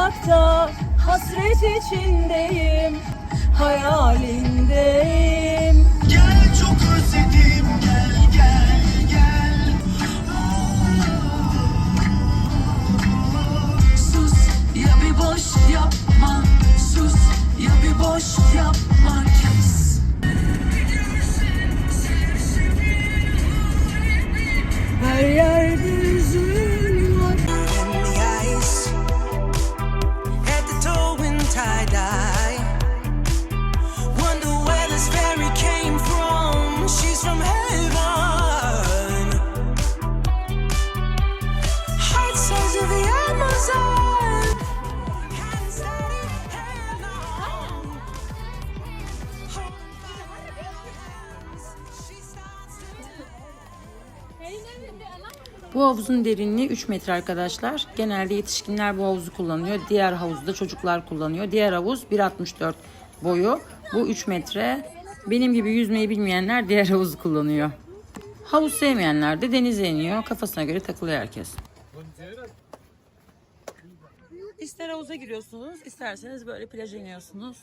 uzakta Hasret içindeyim Hayalindeyim. Gel çok özledim gel gel gel. Sus ya bir boş yapma. Sus ya bir boş yapma. Kes. Her yerde Bu havuzun derinliği 3 metre arkadaşlar. Genelde yetişkinler bu havuzu kullanıyor. Diğer havuzda çocuklar kullanıyor. Diğer havuz 1.64 boyu. Bu 3 metre. Benim gibi yüzmeyi bilmeyenler diğer havuzu kullanıyor. Havuz sevmeyenler de denize iniyor. Kafasına göre takılıyor herkes. İster havuza giriyorsunuz, isterseniz böyle plaja iniyorsunuz.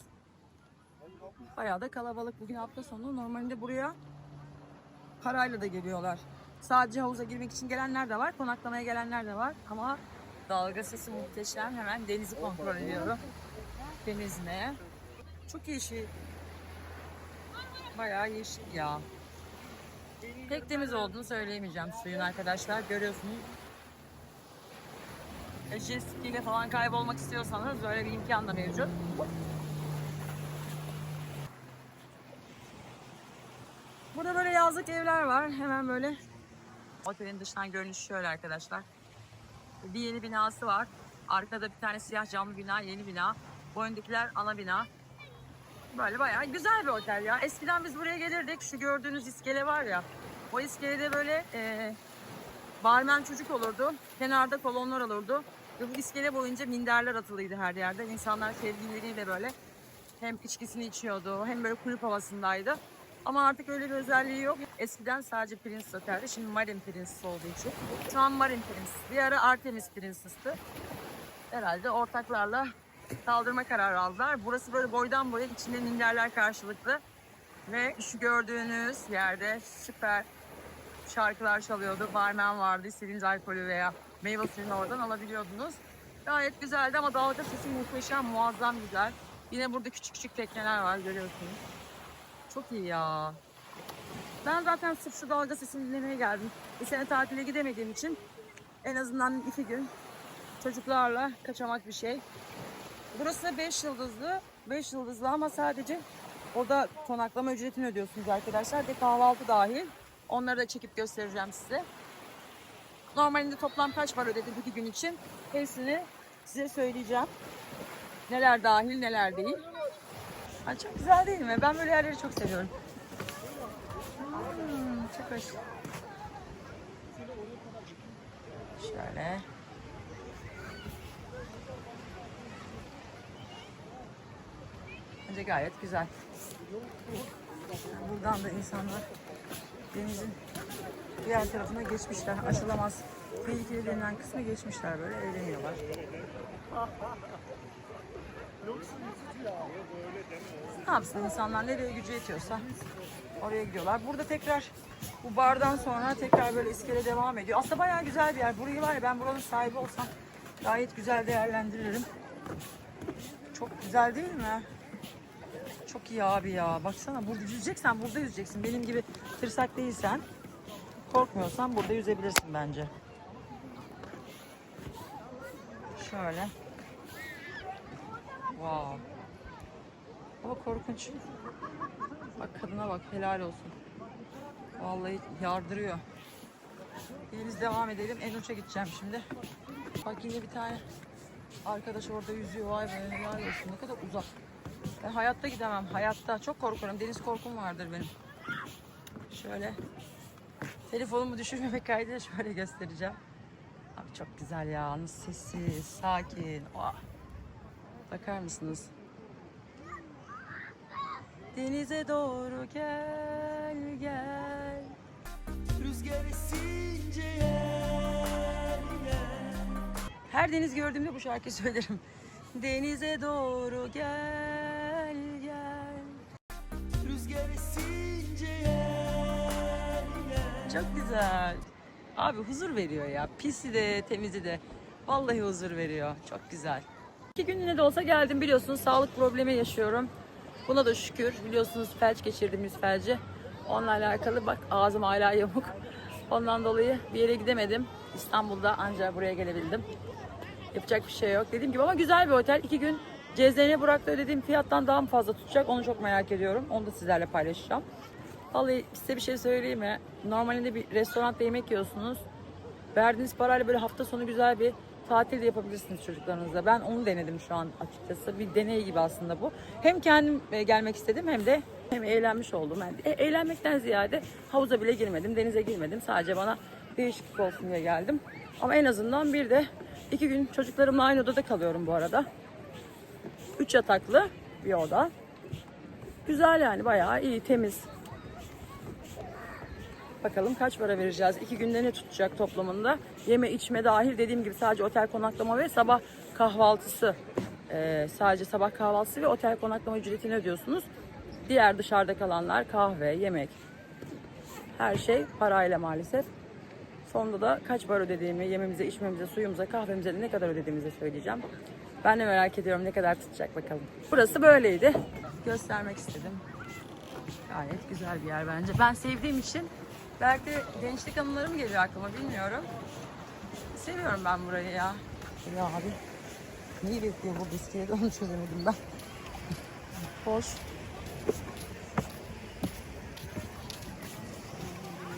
Bayağı da kalabalık. Bugün hafta sonu. Normalde buraya parayla da geliyorlar. Sadece havuza girmek için gelenler de var, konaklamaya gelenler de var. Ama dalga sesi muhteşem. Hemen denizi kontrol ediyorum. Deniz ne? Çok yeşil. Bayağı yeşil ya. Pek temiz olduğunu söyleyemeyeceğim suyun arkadaşlar. Görüyorsunuz. E, ile falan kaybolmak istiyorsanız böyle bir imkan da mevcut. Burada böyle yazlık evler var. Hemen böyle otelin dıştan görünüşü şöyle arkadaşlar. Bir yeni binası var. Arkada bir tane siyah camlı bina, yeni bina. Bu öndekiler ana bina. Böyle bayağı güzel bir otel ya. Eskiden biz buraya gelirdik. Şu gördüğünüz iskele var ya. O iskelede böyle e, barmen çocuk olurdu. Kenarda kolonlar olurdu. Ve bu iskele boyunca minderler atılıydı her yerde. İnsanlar sevgilileriyle böyle hem içkisini içiyordu hem böyle kulüp havasındaydı. Ama artık öyle bir özelliği yok. Eskiden sadece Prince Otel'di. Şimdi Marine Princess olduğu için. Şu an Marine Princess. Bir ara Artemis Princess'tı. Herhalde ortaklarla kaldırma kararı aldılar. Burası böyle boydan boya içinde minderler karşılıklı. Ve şu gördüğünüz yerde süper şarkılar çalıyordu. Barmen vardı. İstediğiniz alkolü veya meyve suyunu oradan alabiliyordunuz. Gayet güzeldi ama dalga sesi muhteşem, muazzam güzel. Yine burada küçük küçük tekneler var görüyorsunuz. Çok iyi ya. Ben zaten sırf şu dalga sesini dinlemeye geldim. Bir sene tatile gidemediğim için en azından iki gün çocuklarla kaçamak bir şey. Burası 5 yıldızlı. 5 yıldızlı ama sadece orada konaklama ücretini ödüyorsunuz arkadaşlar. Ve kahvaltı dahil. Onları da çekip göstereceğim size. Normalinde toplam kaç para ödedim iki gün için? Hepsini size söyleyeceğim. Neler dahil neler değil. Ay çok güzel değil mi? Ben böyle yerleri çok seviyorum. Hmm, çok hoş. Şöyle. Bence gayet güzel. Buradan da insanlar denizin diğer tarafına geçmişler. Aşılamaz tehlikeli denilen kısmı geçmişler böyle eğleniyorlar. Ne yapsın insanlar nereye gücü yetiyorsa oraya gidiyorlar. Burada tekrar bu bardan sonra tekrar böyle iskele devam ediyor. Aslında bayağı güzel bir yer. Burayı var ya ben buranın sahibi olsam gayet güzel değerlendiririm. Çok güzel değil mi? Çok iyi abi ya. Baksana burada yüzeceksen burada yüzeceksin. Benim gibi tırsak değilsen korkmuyorsan burada yüzebilirsin bence. Şöyle. Wow. Ama korkunç. Bak kadına bak helal olsun. Vallahi yardırıyor. Biz devam edelim. En uça gideceğim şimdi. Bak yine bir tane arkadaş orada yüzüyor. Vay be helal olsun. Ne kadar uzak. Ben hayatta gidemem. Hayatta. Çok korkarım. Deniz korkum vardır benim. Şöyle. Telefonumu düşürmemek kaydıyla şöyle göstereceğim. Abi çok güzel ya. Sessiz, sakin. Oh. Bakar mısınız? Denize doğru gel gel. Rüzgar esince yer yer Her deniz gördüğümde bu şarkıyı söylerim. Denize doğru gel gel. Rüzgar esince yer yer Çok güzel. Abi huzur veriyor ya. Pisi de temizi de. Vallahi huzur veriyor. Çok güzel. İki günlüğüne de olsa geldim biliyorsunuz sağlık problemi yaşıyorum. Buna da şükür. Biliyorsunuz felç geçirdim yüz felci. Onunla alakalı bak ağzım hala yamuk. Ondan dolayı bir yere gidemedim. İstanbul'da ancak buraya gelebildim. Yapacak bir şey yok. Dediğim gibi ama güzel bir otel. İki gün Cezene Burak'ta ödediğim fiyattan daha mı fazla tutacak onu çok merak ediyorum. Onu da sizlerle paylaşacağım. Vallahi size bir şey söyleyeyim mi? Normalinde bir restoranda yemek yiyorsunuz. Verdiğiniz parayla böyle hafta sonu güzel bir tatil de yapabilirsiniz çocuklarınızla. Ben onu denedim şu an açıkçası. Bir deney gibi aslında bu. Hem kendim e, gelmek istedim hem de hem eğlenmiş oldum. Yani e- eğlenmekten ziyade havuza bile girmedim, denize girmedim. Sadece bana değişiklik olsun diye geldim. Ama en azından bir de iki gün çocuklarımla aynı odada kalıyorum bu arada. Üç yataklı bir oda. Güzel yani bayağı iyi, temiz. Bakalım kaç para vereceğiz? İki günde ne tutacak toplamında? Yeme içme dahil dediğim gibi sadece otel konaklama ve sabah kahvaltısı. Ee, sadece sabah kahvaltısı ve otel konaklama ücretini ödüyorsunuz. Diğer dışarıda kalanlar kahve, yemek. Her şey parayla maalesef. Sonunda da kaç para ödediğimi, yememize, içmemize, suyumuza, kahvemize de ne kadar ödediğimizi söyleyeceğim. Ben de merak ediyorum ne kadar tutacak bakalım. Burası böyleydi. Göstermek istedim. Gayet güzel bir yer bence. Ben sevdiğim için belki gençlik anıları mı geliyor aklıma bilmiyorum. Seviyorum ben burayı ya. Ya abi. Neyi bekliyor bu bisiklet onu çözemedim ben. Hoş.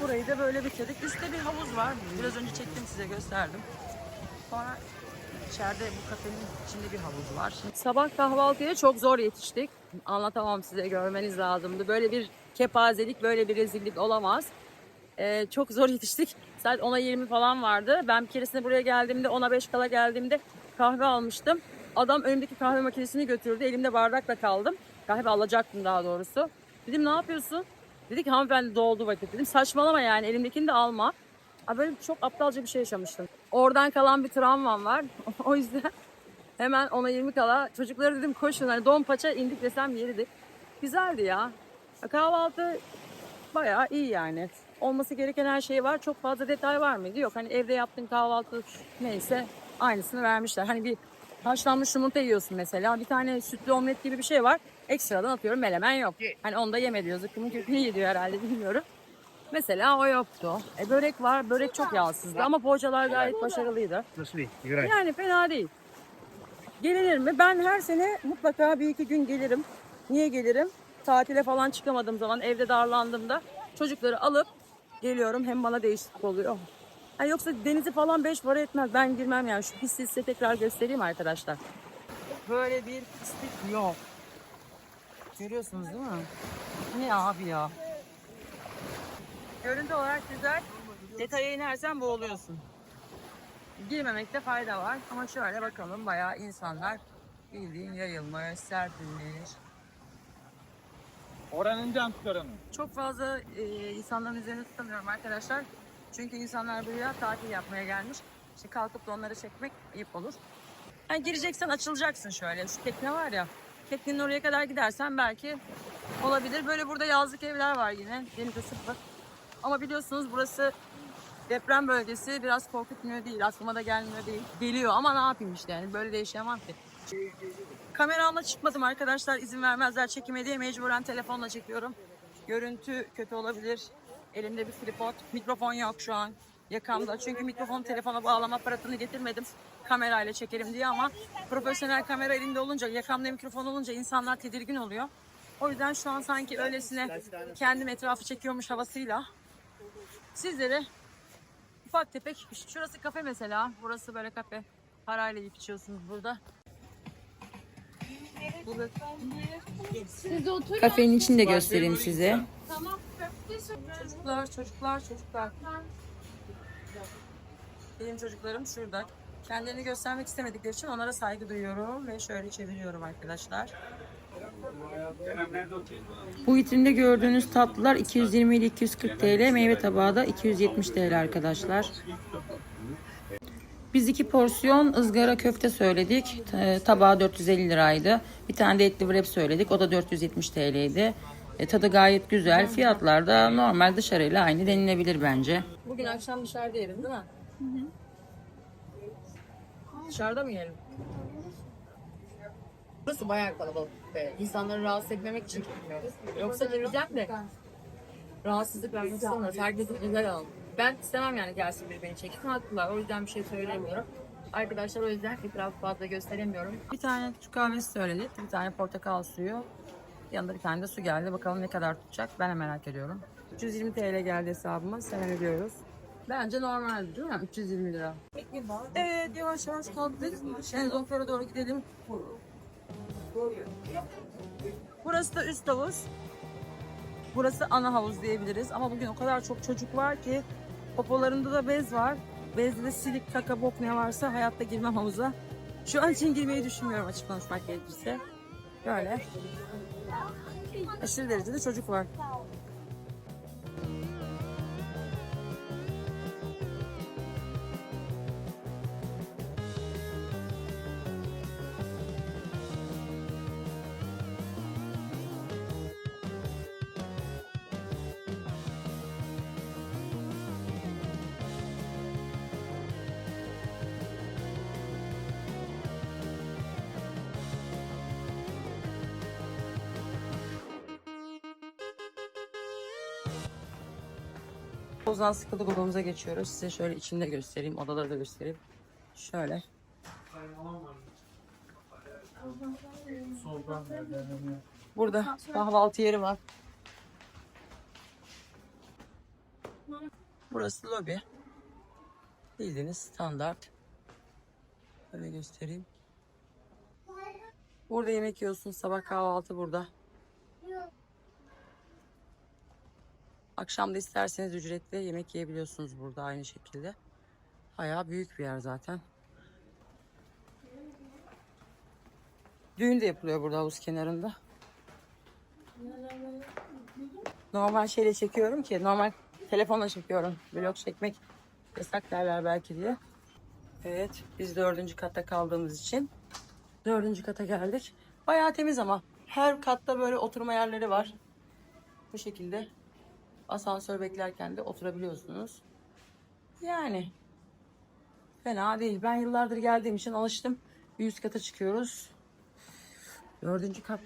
Burayı da böyle bitirdik. Üstte bir havuz var. Biraz önce çektim size gösterdim. Sonra içeride bu kafenin içinde bir havuz var. Sabah kahvaltıya çok zor yetiştik. Anlatamam size görmeniz lazımdı. Böyle bir kepazelik, böyle bir rezillik olamaz. Ee, çok zor yetiştik. Saat 10'a 20 falan vardı. Ben bir keresinde buraya geldiğimde 10'a 5 kala geldiğimde kahve almıştım. Adam önümdeki kahve makinesini götürdü. Elimde bardakla kaldım. Kahve alacaktım daha doğrusu. Dedim ne yapıyorsun? Dedi ki hanımefendi doldu vakit. Dedim saçmalama yani elimdekini de alma. Abi böyle çok aptalca bir şey yaşamıştım. Oradan kalan bir travmam var. o yüzden hemen ona 20 kala çocuklara dedim koşun hani don paça indik desem yeridir. Güzeldi ya. Kahvaltı bayağı iyi yani. Olması gereken her şey var. Çok fazla detay var mıydı? Yok. Hani evde yaptığın kahvaltı neyse aynısını vermişler. Hani bir haşlanmış yumurta yiyorsun mesela. Bir tane sütlü omlet gibi bir şey var. Ekstradan atıyorum melemen yok. Hani onu da yeme diyor. Zıkkımın kökünü yediyor herhalde bilmiyorum. Mesela o yoktu. E börek var. Börek çok yağsızdı ama poğaçalar gayet başarılıydı. Yani fena değil. Gelinir mi? Ben her sene mutlaka bir iki gün gelirim. Niye gelirim? Tatile falan çıkamadığım zaman evde darlandığımda çocukları alıp geliyorum. Hem bana değişiklik oluyor. Ha yoksa denizi falan beş para etmez. Ben girmem yani. Şu pisliği size tekrar göstereyim arkadaşlar. Böyle bir pislik yok. Görüyorsunuz değil mi? Ne abi ya? Görüntü olarak güzel. Detaya inersen boğuluyorsun. Girmemekte fayda var. Ama şöyle bakalım bayağı insanlar bildiğin yayılmaya serpilmiş. Oranın can tutarını. Çok fazla e, insanların üzerine tutamıyorum arkadaşlar. Çünkü insanlar buraya tatil yapmaya gelmiş. İşte kalkıp da onları çekmek ayıp olur. Yani gireceksen açılacaksın şöyle. Şu tekne var ya. Teknenin oraya kadar gidersen belki olabilir. Böyle burada yazlık evler var yine. Denize sıfır. Ama biliyorsunuz burası deprem bölgesi. Biraz korkutmuyor değil. Aklıma da gelmiyor değil. Geliyor ama ne yapayım işte yani. Böyle de yaşayamam ki. Kameramla çıkmadım arkadaşlar. izin vermezler çekime diye mecburen telefonla çekiyorum. Görüntü kötü olabilir. Elimde bir tripod. Mikrofon yok şu an yakamda. Çünkü mikrofonu telefona bağlama aparatını getirmedim. Kamerayla çekelim diye ama profesyonel kamera elinde olunca, yakamda mikrofon olunca insanlar tedirgin oluyor. O yüzden şu an sanki öylesine kendim etrafı çekiyormuş havasıyla sizlere ufak tefek şurası kafe mesela. Burası böyle kafe. Parayla yiyip içiyorsunuz burada. Burada Kafenin içini de göstereyim size. Çocuklar, çocuklar, çocuklar. Benim çocuklarım şurada. Kendilerini göstermek istemedikleri için onlara saygı duyuyorum ve şöyle çeviriyorum arkadaşlar. Bu vitrinde gördüğünüz tatlılar 220 ile 240 TL, meyve tabağı da 270 TL arkadaşlar. Biz iki porsiyon ızgara köfte söyledik. T- Tabağı 450 liraydı. Bir tane de etli wrap söyledik. O da 470 TL'ydi. E, tadı gayet güzel. Fiyatlar da normal dışarıyla aynı denilebilir bence. Bugün akşam dışarıda yerim değil mi? Dışarıda mı yiyelim? Burası bayağı kalabalık. İnsanları rahatsız etmemek için gitmiyoruz. Yoksa gireceğim de rahatsızlık vermek istemiyoruz. Herkesin güzel alın. Ben istemem yani gelsin biri beni çeksin. Haklılar. O yüzden bir şey söylemiyorum. Arkadaşlar o yüzden etrafı fazla gösteremiyorum. Bir tane küçük kahvesi söyledik. Bir tane portakal suyu. Yanında bir tane de su geldi. Bakalım ne kadar tutacak. Ben de merak ediyorum. 320 TL geldi hesabıma. Hemen ödüyoruz. Bence normal değil mi? 320 lira. Evet yavaş yavaş kalktık. Şenzonfer'e doğru gidelim. Burası da üst havuz. Burası ana havuz diyebiliriz. Ama bugün o kadar çok çocuk var ki popolarında da bez var. Bezde de silik, kaka, bok ne varsa hayatta girmem havuza. Şu an için girmeyi düşünmüyorum açık konuşmak gerekirse. Böyle. Aşırı derecede çocuk var. Ozan sıkıldık odamıza geçiyoruz. Size şöyle içinde göstereyim. Odaları da göstereyim. Şöyle. Burada kahvaltı yeri var. Burası lobi. Bildiğiniz standart. Böyle göstereyim. Burada yemek yiyorsun. Sabah kahvaltı burada. Akşam da isterseniz ücretli yemek yiyebiliyorsunuz burada aynı şekilde. Bayağı büyük bir yer zaten. Düğün de yapılıyor burada havuz kenarında. Normal şeyle çekiyorum ki normal telefonla çekiyorum. Vlog çekmek yasak derler belki diye. Evet biz dördüncü katta kaldığımız için dördüncü kata geldik. Bayağı temiz ama her katta böyle oturma yerleri var. Bu şekilde asansör beklerken de oturabiliyorsunuz. Yani fena değil. Ben yıllardır geldiğim için alıştım. Bir üst kata çıkıyoruz. Dördüncü kat.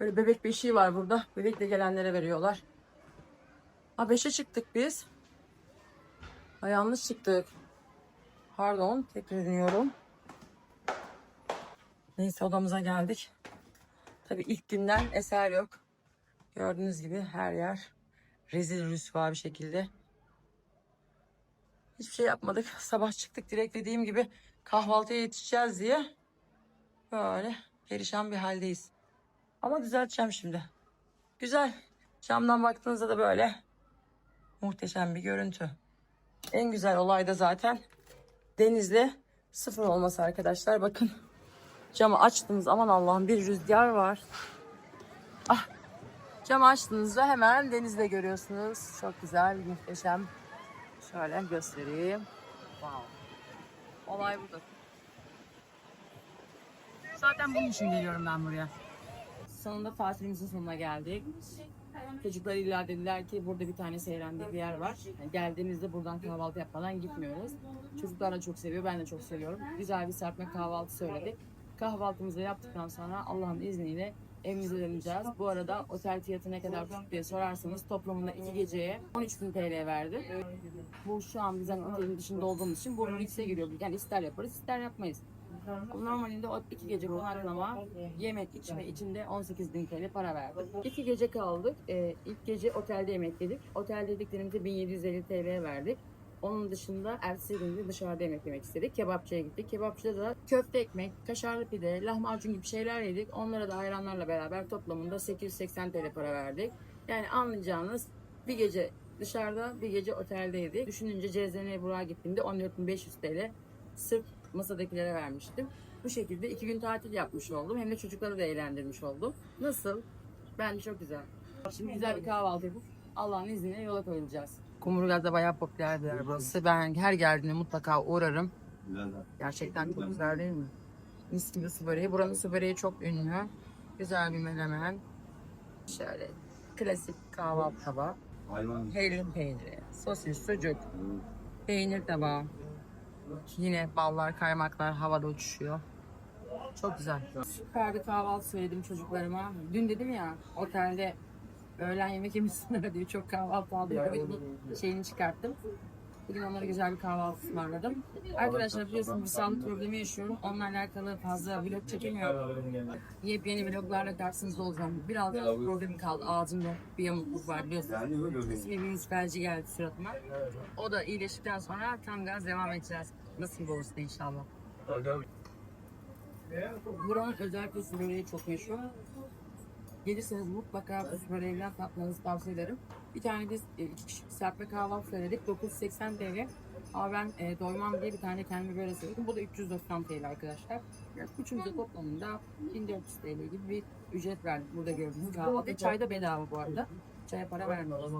Böyle bebek beşiği var burada. Bebekle gelenlere veriyorlar. Ha beşe çıktık biz. Ha yanlış çıktık. Pardon. Tekrar dinliyorum. Neyse odamıza geldik. Tabii ilk günden eser yok. Gördüğünüz gibi her yer rezil rüsva bir şekilde. Hiçbir şey yapmadık. Sabah çıktık direkt dediğim gibi kahvaltıya yetişeceğiz diye böyle perişan bir haldeyiz. Ama düzelteceğim şimdi. Güzel. Camdan baktığınızda da böyle muhteşem bir görüntü. En güzel olay da zaten denizle sıfır olması arkadaşlar. Bakın camı açtınız aman Allah'ım bir rüzgar var. Ah Cam açtığınızda hemen denizde görüyorsunuz. Çok güzel, muhteşem. Şöyle göstereyim. Wow. Olay budur. Zaten bunun için geliyorum ben buraya. Sonunda tatilimizin sonuna geldik. Çocuklar illa dediler ki burada bir tane seyrendiği bir yer var. Yani geldiğimizde buradan kahvaltı yapmadan gitmiyoruz. Çocuklar da çok seviyor, ben de çok seviyorum. Güzel bir serpme kahvaltı söyledik. Kahvaltımızı yaptıktan sonra Allah'ın izniyle evimize döneceğiz. Bu arada otel fiyatı ne kadar tuttu diye sorarsanız toplamında iki geceye 13.000 TL verdi. Bu şu an biz hani otelin dışında olduğumuz için bu lükse giriyor. Yani ister yaparız ister yapmayız. Normalinde o iki gece konaklama, yemek, içme içinde 18.000 TL para verdik. İki gece kaldık. Ee, ilk gece otelde yemek yedik. Otelde yediklerimize 1750 TL verdik. Onun dışında ertesi gün de dışarıda yemek yemek istedik. Kebapçıya gittik. Kebapçıda da köfte ekmek, kaşarlı pide, lahmacun gibi şeyler yedik. Onlara da ayranlarla beraber toplamında 880 TL para verdik. Yani anlayacağınız bir gece dışarıda bir gece oteldeydik. Düşününce Cezene Burak'a gittiğimde 14.500 TL sırf masadakilere vermiştim. Bu şekilde iki gün tatil yapmış oldum. Hem de çocukları da eğlendirmiş oldum. Nasıl? Bence çok güzel. Şimdi güzel bir kahvaltı yapıp Allah'ın izniyle yola koyulacağız. Kumburgaz'da bayağı popüler bir yer burası. Ben her geldiğinde mutlaka uğrarım. Gerçekten çok güzel değil mi? Mis gibi su böreği. Buranın su böreği çok ünlü. Güzel bir menemen. Şöyle klasik kahvaltı tabağı. Hellim peyniri, sosis, sucuk, peynir tabağı. Yine ballar, kaymaklar havada uçuşuyor. Çok güzel. Süper bir kahvaltı söyledim çocuklarıma. Dün dedim ya otelde öğlen yemek yemişsinler diye çok kahvaltı aldım. Bugün şeyini çıkarttım. Bugün onlara güzel bir kahvaltı ısmarladım. Arkadaşlar biliyorsunuz bir sağlık problemi yaşıyorum. Onunla alakalı fazla vlog çekemiyorum. Yepyeni vloglarla karşınızda olacağım. Biraz problemim kaldı. Ağzımda bir yamukluk var biliyorsunuz. İsmi bir felci geldi suratıma. O da iyileştikten sonra tam gaz devam edeceğiz. Nasıl olursa inşallah. Buranın özellikle böreği çok meşhur. Gelirseniz mutlaka su böreğinden tatmanızı tavsiye ederim. Bir tane de e, iki kişilik serpme kahvaltı söyledik. 980 TL. Ama ben e, doymam diye bir tane kendime böyle söyledim. Bu da 390 TL arkadaşlar. Yani Üçümüze toplamında 1400 TL gibi bir ücret verdik burada gördüğünüz kahvaltı. Çay da bedava bu arada. Çaya para vermiyoruz.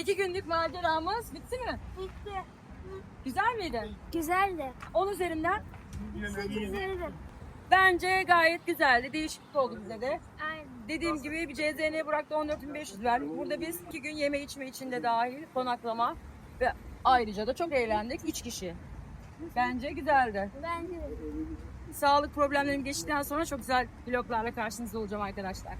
İki günlük maceramız bitti mi? Bitti. Güzel miydi? Güzeldi. 10 üzerinden Güzeldi. bence gayet güzeldi. Değişiklik oldu bize de. Aynen. Dediğim gibi bir CZN bıraktı 14.500 verdik. Burada biz iki gün yeme içme içinde dahil konaklama ve ayrıca da çok eğlendik. Üç kişi. Bence güzeldi. Bence de. Sağlık problemlerim geçtikten sonra çok güzel vloglarla karşınızda olacağım arkadaşlar.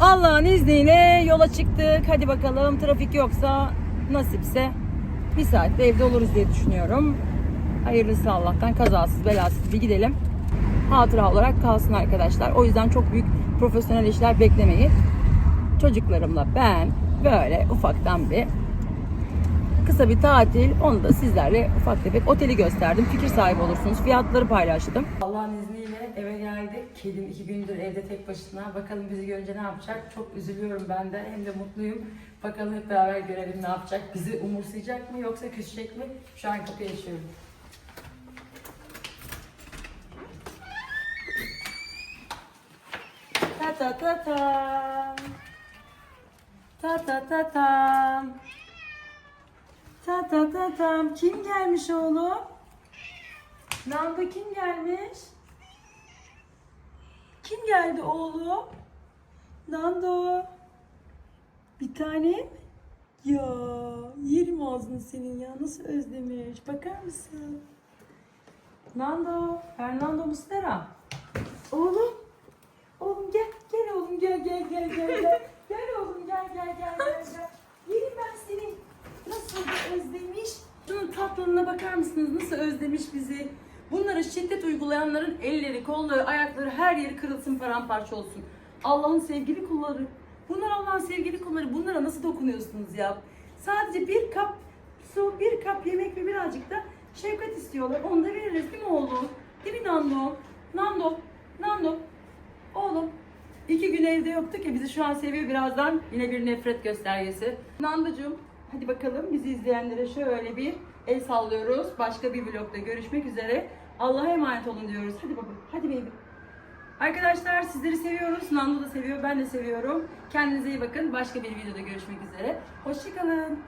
Allah'ın izniyle yola çıktık. Hadi bakalım trafik yoksa nasipse bir saatte evde oluruz diye düşünüyorum. Hayırlısı Allah'tan kazasız belasız bir gidelim. Hatıra olarak kalsın arkadaşlar. O yüzden çok büyük profesyonel işler beklemeyin. Çocuklarımla ben böyle ufaktan bir kısa bir tatil. Onu da sizlerle ufak tefek oteli gösterdim. Fikir sahibi olursunuz. Fiyatları paylaştım. Allah'ın izniyle eve geldik. Kedim iki gündür evde tek başına. Bakalım bizi görünce ne yapacak? Çok üzülüyorum ben de. Hem de mutluyum. Bakalım hep beraber görelim ne yapacak. Bizi umursayacak mı yoksa küsecek mi? Şu an çok yaşıyorum. Ta ta ta tam. Ta ta ta tam. Ta ta ta tam. Kim gelmiş oğlum? Nanda kim gelmiş? Kim geldi oğlum? Nando. Bir tanem. Ya yerim ağzını senin ya. Nasıl özlemiş. Bakar mısın? Nando. Fernando Mustera. Oğlum. Oğlum gel. Gel oğlum gel gel gel gel gel. Gel oğlum gel gel gel gel gel. Yerim ben seni. Nasıl da özlemiş. Şunun tatlılığına bakar mısınız? Nasıl özlemiş bizi. Bunlara şiddet uygulayanların elleri, kolları, ayakları her yeri kırılsın paramparça olsun. Allah'ın sevgili kulları. Bunlar Allah'ın sevgili kulları. Bunlara nasıl dokunuyorsunuz ya? Sadece bir kap su, bir kap yemek ve birazcık da şefkat istiyorlar. Onu da veririz değil mi oğlum? Değil mi Nando? Nando, Nando. Oğlum iki gün evde yoktuk ya bizi şu an seviyor birazdan yine bir nefret göstergesi. Nandocuğum hadi bakalım bizi izleyenlere şöyle bir el sallıyoruz. Başka bir vlogda görüşmek üzere. Allah'a emanet olun diyoruz. Hadi baba hadi baby. Arkadaşlar sizleri seviyoruz. Nando da seviyor ben de seviyorum. Kendinize iyi bakın. Başka bir videoda görüşmek üzere. Hoşçakalın.